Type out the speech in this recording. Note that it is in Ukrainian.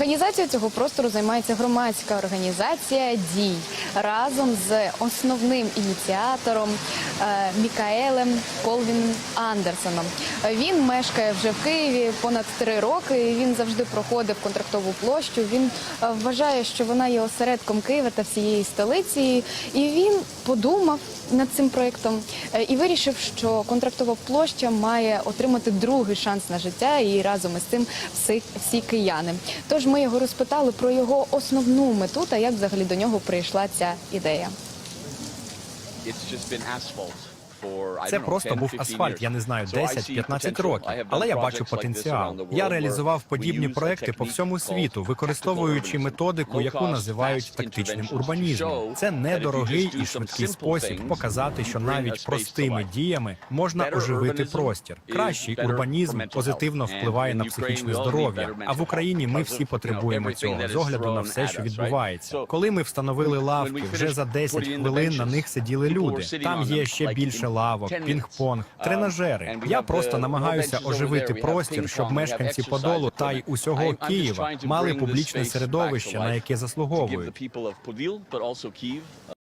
Організацією цього простору займається громадська організація Дій разом з основним ініціатором Мікаелем Колвін Андерсоном. Е, Він мешкає вже в Києві понад три роки. і Він завжди проходив контрактову площу. Він е, вважає, що вона є осередком Києва та всієї столиці. І він подумав над цим проєктом е, і вирішив, що контрактова площа має отримати другий шанс на життя і разом із цим всі, всі кияни. Тож ми його розпитали про його основну мету та як взагалі до нього прийшла ця ідея. it's just been asphalt. Це просто був асфальт. Я не знаю, 10-15 років. Але я бачу потенціал. Я реалізував подібні проекти по всьому світу, використовуючи методику, яку називають тактичним урбанізмом. Це недорогий і швидкий спосіб показати, що навіть простими діями можна оживити простір. Кращий урбанізм позитивно впливає на психічне здоров'я. А в Україні ми всі потребуємо цього з огляду на все, що відбувається. Коли ми встановили лавки, вже за 10 хвилин на них сиділи люди. Там є ще більше лавок, пінг-понг, тренажери. Я просто намагаюся оживити простір, щоб мешканці Подолу та й усього Києва мали публічне середовище, на яке заслуговують.